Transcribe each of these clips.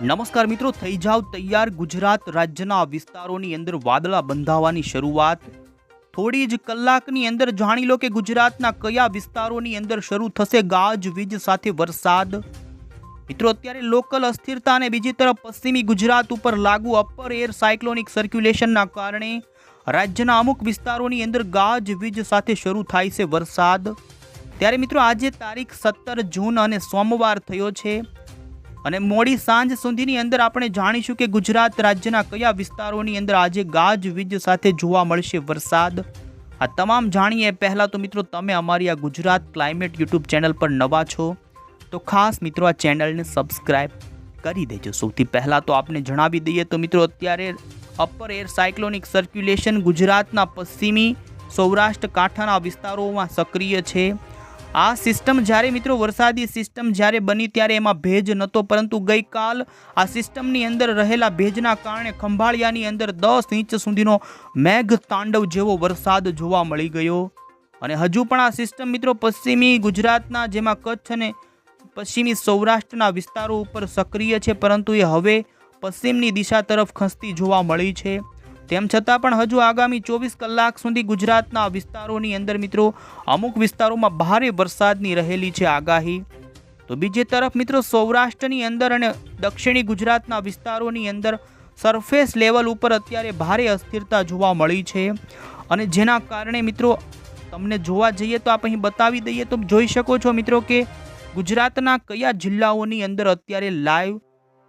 નમસ્કાર મિત્રો, થઈ જાવ તૈયાર ગુજરાત રાજ્યના વિસ્તારોની અંદર વાદળા બંધાવાની શરૂઆત. થોડી જ કલાકની અંદર જાણી લો કે ગુજરાતના કયા વિસ્તારોની અંદર શરૂ થશે ગાજવીજ સાથે વરસાદ. મિત્રો, અત્યારે લોકલ અસ્થિરતા અને બીજી તરફ પશ્ચિમી ગુજરાત ઉપર લાગુ અપર એર સાયક્લોનિક સર્ક્યુલેશનના કારણે રાજ્યના અમુક વિસ્તારોની અંદર ગાજવીજ સાથે શરૂ થાય છે વરસાદ. ત્યારે મિત્રો, આજે તારીખ સત્તર જૂન અને સોમવાર થયો છે. અને મોડી સાંજ સુધીની અંદર આપણે જાણીશું કે ગુજરાત રાજ્યના કયા વિસ્તારોની અંદર આજે ગાજવીજ સાથે જોવા મળશે વરસાદ. આ તમામ જાણીએ. પહેલાં તો મિત્રો તમે અમારી આ ગુજરાત ક્લાઇમેટ યુટ્યુબ ચેનલ પર નવા છો, તો ખાસ મિત્રો આ ચેનલને સબસ્ક્રાઈબ કરી દેજો. સૌથી પહેલાં તો આપને જણાવી દઈએ તો મિત્રો અત્યારે અપર એર સાયક્લોનિક સર્ક્યુલેશન ગુજરાતના પશ્ચિમી સૌરાષ્ટ્ર કાંઠાના વિસ્તારોમાં સક્રિય છે. આ સિસ્ટમ જ્યારે મિત્રો વરસાદી સિસ્ટમ જ્યારે બની ત્યારે એમાં ભેજ નહોતો પરંતુ ગઈકાલ આ સિસ્ટમની અંદર રહેલા ભેજના કારણે ખંભાળિયાની અંદર દસ ઇંચ સુધીનો મેઘ તાંડવ જેવો વરસાદ જોવા મળી ગયો. અને હજુ પણ આ સિસ્ટમ મિત્રો પશ્ચિમી ગુજરાતના જેમાં કચ્છ અને પશ્ચિમી સૌરાષ્ટ્રના વિસ્તારો ઉપર સક્રિય છે, પરંતુ એ હવે પશ્ચિમની દિશા તરફ ખસતી જોવા મળી છે. તેમ છતાં પણ હજુ આગામી ચોવીસ કલાક સુધી ગુજરાતના વિસ્તારોની અંદર મિત્રો, અમુક વિસ્તારોમાં ભારે વરસાદની રહેલી છે આગાહી. તો બીજી તરફ મિત્રો, સૌરાષ્ટ્રની અંદર અને દક્ષિણી ગુજરાતના વિસ્તારોની અંદર સરફેસ લેવલ ઉપર અત્યારે ભારે અસ્થિરતા જોવા મળી છે. અને જેના કારણે મિત્રો, તમને જોવા જઈએ તો આપણે અહીં બતાવી દઈએ તો જોઈ શકો છો મિત્રો કે ગુજરાતના કયા જિલ્લાઓની અંદર અત્યારે લાઈવ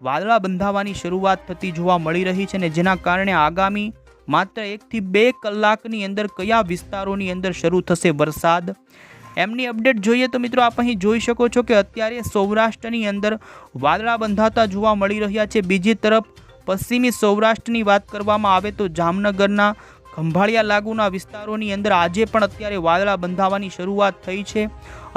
વાદળા બંધાવાની શરૂઆત થતી જોવા મળી રહી છે ને જેના કારણે આગામી માત્ર એકથી બે કલાકની અંદર કયા વિસ્તારોની અંદર શરૂ થશે વરસાદ? એમની અપડેટ જોઈએ તો મિત્રો આપ અહીં જોઈ શકો છો કે અત્યારે સૌરાષ્ટ્રની અંદર વાદળા બંધાતા જોવા મળી રહ્યા છે. બીજી તરફ પશ્ચિમી સૌરાષ્ટ્રની વાત કરવામાં આવે તો જામનગરના ખંભાળિયા લાગુના વિસ્તારોની અંદર આજે પણ અત્યારે વાદળા બંધાવાની શરૂઆત થઈ છે.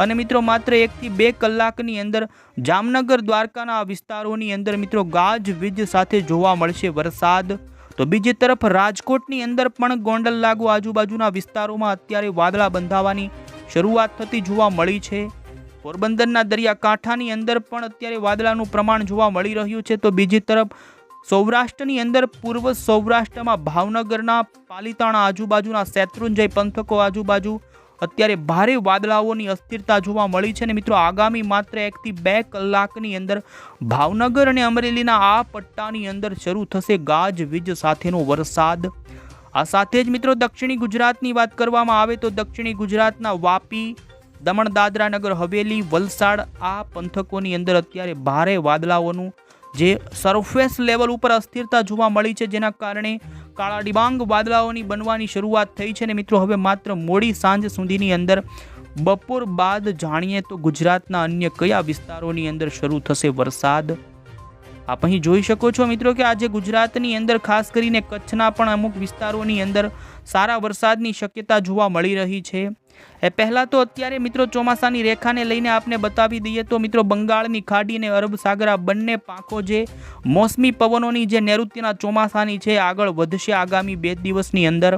અને મિત્રો માત્ર એકથી બે કલાકની અંદર જામનગર દ્વારકાના વિસ્તારોની અંદર મિત્રો ગાજવીજ સાથે જોવા મળશે વરસાદ. તો બીજી તરફ રાજકોટની અંદર પણ ગોંડલ લાગુ આજુબાજુના વિસ્તારોમાં અત્યારે વાદળા બંધાવાની શરૂઆત થતી જોવા મળી છે. પોરબંદરના દરિયાકાંઠાની અંદર પણ અત્યારે વાદળાનું પ્રમાણ જોવા મળી રહ્યું છે. તો બીજી તરફ સૌરાષ્ટ્રની અંદર પૂર્વ સૌરાષ્ટ્રમાં ભાવનગરના પાલિતાણા આજુબાજુના શેત્રુંજય પંથકો આજુબાજુ અત્યારે ભારે વાદળાઓની અસ્થિરતા જોવા મળી છે ને મિત્રો આગામી માત્ર એકથી બે કલાકની અંદર ભાવનગર અને અમરેલીના આ પટ્ટાની અંદર શરૂ થશે ગાજવીજ સાથેનો વરસાદ. આ સાથે જ મિત્રો દક્ષિણી ગુજરાતની વાત કરવામાં આવે તો દક્ષિણી ગુજરાતના વાપી, દમણ, દાદરા નગર, હવેલી, વલસાડ આ પંથકોની અંદર અત્યારે ભારે વાદળાઓનું જે સરફેસ લેવલ ઉપર અસ્થિરતા જોવા મળી છે જેના કારણે કાળા ડિબાંગ વાદળાઓની બનવાની શરૂઆત થઈ છે ને મિત્રો, હવે માત્ર મોડી સાંજ સુધીની અંદર બપોર બાદ જાણીએ તો ગુજરાતના અન્ય કયા વિસ્તારોની અંદર શરૂ થશે વરસાદ? આપ અહીં જોઈ શકો છો મિત્રો કે આજે ગુજરાતની અંદર, ખાસ કરીને કચ્છના પણ અમુક વિસ્તારોની અંદર સારા વરસાદની શક્યતા જોવા મળી રહી છે. એ પહેલાં તો અત્યારે મિત્રો ચોમાસાની રેખાને લઈને આપને બતાવી દઈએ તો મિત્રો બંગાળની ખાડી અને અરબ સાગર બંને પાંખો જે મોસમી પવનોની જે નૈઋત્યના ચોમાસાની છે, આગળ વધશે આગામી બે દિવસની અંદર.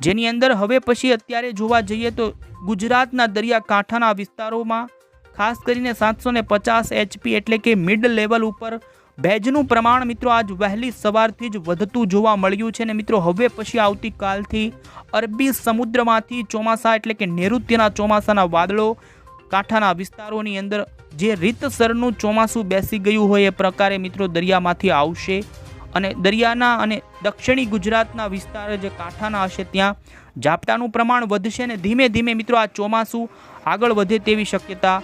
જેની અંદર હવે પછી અત્યારે જોવા જઈએ તો ગુજરાતના દરિયાકાંઠાના વિસ્તારોમાં ખાસ કરીને સાતસો ને પચાસ એચપી એટલે કે મિડ લેવલ ઉપર ભેજનું પ્રમાણ મિત્રો આજ વહેલી સવારથી જ વધતું જોવા મળ્યું છે ને મિત્રો, હવે પછી આવતીકાલથી અરબી સમુદ્રમાંથી ચોમાસા એટલે કે નૈઋત્યના ચોમાસાના વાદળો કાંઠાના વિસ્તારોની અંદર જે રીતસરનું ચોમાસું બેસી ગયું હોય એ પ્રકારે મિત્રો દરિયામાંથી આવશે અને દરિયાના અને દક્ષિણી ગુજરાતના વિસ્તાર જે કાંઠાના હશે ત્યાં ઝાપટાનું પ્રમાણ વધશે અને ધીમે ધીમે મિત્રો આ ચોમાસું આગળ વધે તેવી શક્યતા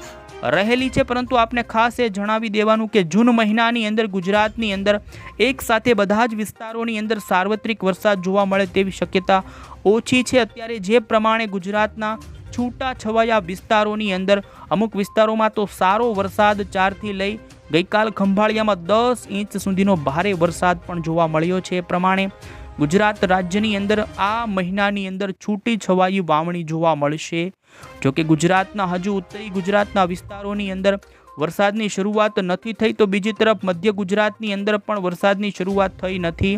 રહેલી છે, પરંતુ આપને ખાસ એ જણાવી દેવાનું કે જૂન મહિનાની અંદર ગુજરાતની અંદર એક સાથે બધા જ વિસ્તારોની અંદર સાર્વત્રિક વરસાદ જોવા મળે તેવી શક્યતા ઓછી છે. અત્યારે જે પ્રમાણે ગુજરાતના છૂટા છવાયા વિસ્તારોની અંદર અમુક વિસ્તારોમાં તો સારો વરસાદ ચારથી લઈ ગઈકાલ ખંભાળિયામાં દસ ઇંચ સુધીનો ભારે વરસાદ પણ જોવા મળ્યો છે. એ પ્રમાણે ગુજરાત રાજ્યની અંદર આ મહિનાની અંદર છૂટી છવાઈ વાવણી જોવા મળશે. જોકે ગુજરાતના હજુ ઉત્તરી ગુજરાતના વિસ્તારોની અંદર વરસાદની શરૂઆત નથી થઈ, તો બીજી તરફ મધ્ય ગુજરાતની અંદર પણ વરસાદની શરૂઆત થઈ નથી.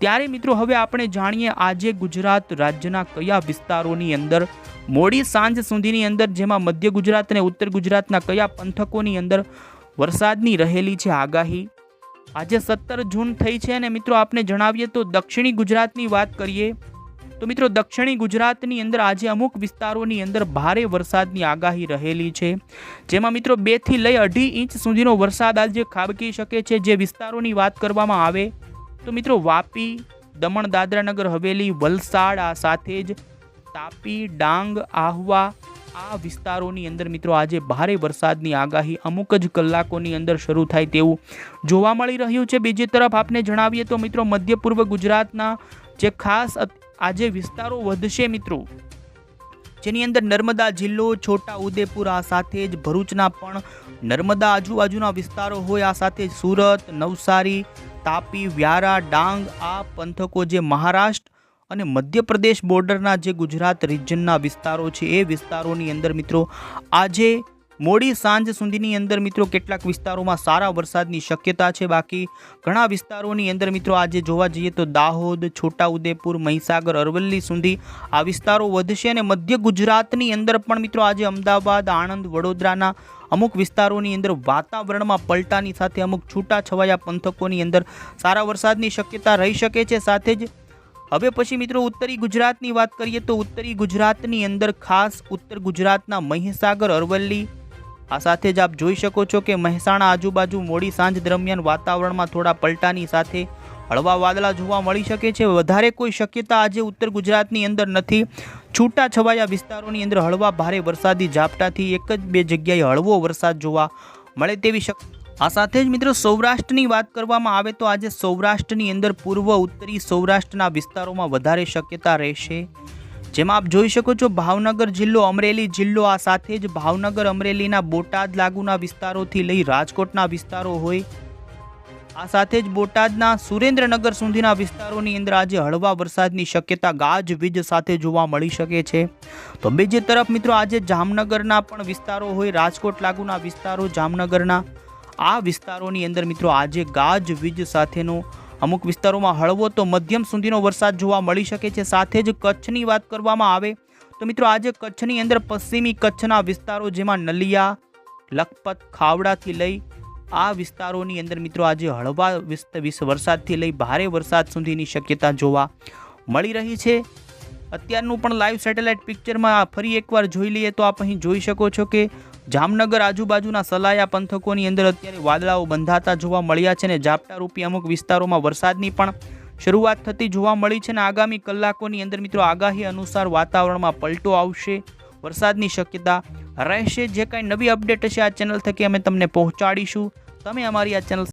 ત્યારે મિત્રો, હવે આપણે જાણીએ આજે ગુજરાત રાજ્યના કયા વિસ્તારોની અંદર. મોડી સાંજ સુધીની અંદર જેમાં મધ્ય ગુજરાત અને ઉત્તર ગુજરાતના કયા પંથકોની અંદર વરસાદની રહેલી છે આગાહી. આજે સત્તર જૂન થઈ છે અને મિત્રો, આપને જણાવીએ તો દક્ષિણી ગુજરાતની વાત કરીએ તો મિત્રો દક્ષિણી ગુજરાતની અંદર આજે અમુક વિસ્તારોની અંદર ભારે વરસાદની આગાહી રહેલી છે. જેમાં મિત્રો બેથી લઈ અઢી ઇંચ સુધીનો વરસાદ આજે ખાબકી શકે છે જે વિસ્તારોની વાત કરવામાં આવે તો મિત્રો વાપી, દમણ, દાદરાનગર, હવેલી, વલસાડ, આ સાથે જ તાપી, ડાંગ, આહવા આ વિસ્તારોની અંદર મિત્રો આજે ભારે વરસાદની આગાહી અમુક જ કલાકોની અંદર શરૂ થાય તેવું જોવા મળી રહ્યું છે. બીજી તરફ આપને જણાવીએ તો મિત્રો મધ્ય પૂર્વ ગુજરાતના જે ખાસ આજે વિસ્તારો વધશે મિત્રો. જેની અંદર નર્મદા જિલ્લો, છોટા ઉદેપુર આ સાથે જ ભરૂચના પણ નર્મદા આજુબાજુના વિસ્તારો હોય, આ સાથે સુરત, નવસારી, તાપી, વ્યારા, ડાંગ આ પંથકો જે મહારાષ્ટ્ર અને મધ્યપ્રદેશ બોર્ડરના જે ગુજરાત રિજનના વિસ્તારો છે, એ વિસ્તારોની અંદર મિત્રો આજે મોડી સાંજ સુધીની અંદર મિત્રો કેટલાક વિસ્તારોમાં સારા વરસાદની શક્યતા છે. બાકી ઘણા વિસ્તારોની અંદર મિત્રો આજે જોવા જઈએ તો દાહોદ, છોટાઉદેપુર, મહીસાગર, અરવલ્લી સુધી આ વિસ્તારો વધશે અને મધ્ય ગુજરાતની અંદર પણ મિત્રો આજે અમદાવાદ, આણંદ, વડોદરાના અમુક વિસ્તારોની અંદર વાતાવરણમાં પલટાની સાથે અમુક છૂટાછવાયા પંથકોની અંદર સારા વરસાદની શક્યતા રહી શકે છે. સાથે જ હવે પછી મિત્રો ઉત્તરી ગુજરાતની વાત કરીએ તો ઉત્તરી ગુજરાતની અંદર ખાસ ઉત્તર ગુજરાતના મહીસાગર, અરવલ્લી આ સાથે જ આપ જોઈ શકો છો કે મહેસાણા આજુબાજુ મોડી સાંજ દરમિયાન વાતાવરણમાં થોડા પલટાની સાથે હળવા વાદળા જોવા મળી શકે છે. વધારે કોઈ શક્યતા આજે ઉત્તર ગુજરાતની અંદર નથી. છૂટા છવાયા વિસ્તારોની અંદર હળવા ભારે વરસાદી ઝાપટાથી એક જ બે જગ્યાએ હળવો વરસાદ જોવા મળે તેવી શક આ સાથે જ મિત્રો સૌરાષ્ટ્રની વાત કરવામાં આવે તો આજે સૌરાષ્ટ્રની અંદર પૂર્વ ઉત્તરી સૌરાષ્ટ્રના વિસ્તારોમાં વધારે શક્યતા રહેશે. જેમાં આપ જોઈ શકો છો ભાવનગર જિલ્લો અમરેલી જિલ્લો આ સાથે જ ભાવનગર અમરેલીના બોટાદ લાગુના વિસ્તારોથી લઈ રાજકોટના વિસ્તારો હોય. આ સાથે જ બોટાદના સુરેન્દ્રનગર સુધીના વિસ્તારોની અંદર આજે હળવા વરસાદની શક્યતા ગાજવીજ સાથે જોવા મળી શકે છે. તો બીજી તરફ મિત્રો આજે જામનગરના પણ વિસ્તારો હોય, રાજકોટ લાગુના વિસ્તારો, જામનગરના આ વિસ્તારોની અંદર મિત્રો આજે ગાજવીજ સાથેનો અમુક વિસ્તારોમાં હળવો તો મધ્યમ સુધીનો વરસાદ જોવા મળી શકે છે. સાથે જ કચ્છની વાત કરવામાં આવે તો મિત્રો આજે કચ્છની અંદર પશ્ચિમી કચ્છના વિસ્તારો જેમાં નલિયા, લખપત, ખાવડાથી લઈ આ વિસ્તારોની અંદર મિત્રો આજે હળવા વિસ્ત વિશ વરસાદથી લઈ ભારે વરસાદ સુધીની શક્યતા જોવા મળી રહી છે. અત્યારનું પણ લાઈવ સેટેલાઇટ પિક્ચરમાં ફરી એકવાર જોઈ લઈએ તો આપ અહીં જોઈ શકો છો કે જામનગર આજુબાજુના સલાયા પંથકોની અંદર અત્યારે વાદળાઓ બંધાતા જોવા મળ્યા છે અને ઝાપટારૂપી અમુક વિસ્તારોમાં વરસાદની પણ શરૂઆત થતી જોવા મળી છે અને આગામી કલાકોની અંદર મિત્રો આગાહી અનુસાર વાતાવરણમાં પલટો આવશે, વરસાદની શક્યતા રહેશે. જે કાંઈ નવી અપડેટ હશે આ ચેનલ થકી અમે તમને પહોંચાડીશું. તમે અમારી આ ચેનલ